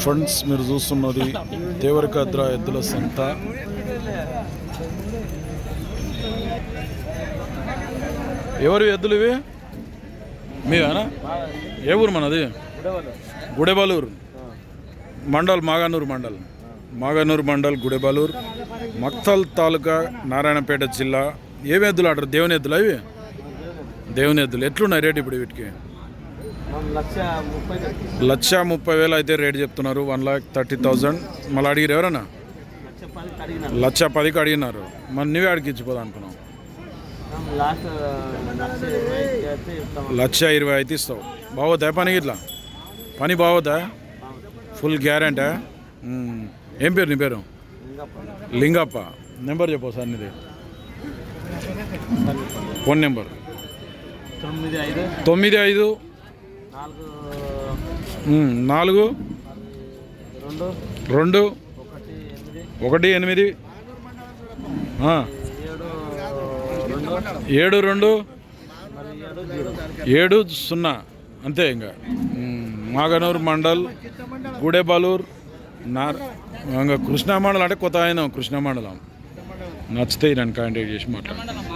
Friends మీరు చూస్తున్నది దేవరకద్ర ఎద్దుల సంత. ఎవరు ఎద్దులు ఇవి? మీవేనా? ఏ ఊరు మనది? గుడెబలూరు. మండల్ మాగానూరు మండల్. మాగానూరు మండల్ గుడెబాలూరు. మక్తల్ తాలూకా నారాయణపేట జిల్లా. ఏమి ఎద్దులు ఆడరు? దేవుని ఎద్దులు అవి దేవుని ఎద్దులు. ఎట్లున్నాయి రేట్ ఇప్పుడు వీటికి? లక్ష ముప్పై వేలు అయితే రేట్ చెప్తున్నారు వన్ లాక్ థర్టీ థౌజండ్ మళ్ళీ అడిగిరు ఎవరన్నా? లక్ష పదికి అడిగినారు. మరి నువ్వే అడిగి ఇచ్చిపోదా అనుకున్నావు. లక్ష ఇరవై అయితే ఇస్తావు. బాగోతా పని ఇట్లా పని బాగోతా ఫుల్ గ్యారెంటా. ఏం పేరు నీ పేరు? లింగప్ప. నెంబర్ చెప్పు సార్ నీది. Phone number. తొమ్మిది ఐదు. తొమ్మిది ఐదు నాలుగు. రెండు. ఒకటి ఎనిమిది. ఏడు రెండు. ఏడు సున్నా. అంతే ఇంకా. మాగనూరు మండల్ గుడెబలూర్ నార్ ఇంకా కృష్ణా మండలం అంటే కొత్త ఆయన కృష్ణా మండలం. నచ్చితే నన్ను కాంటాక్ట్ చేసి మాట్లాడు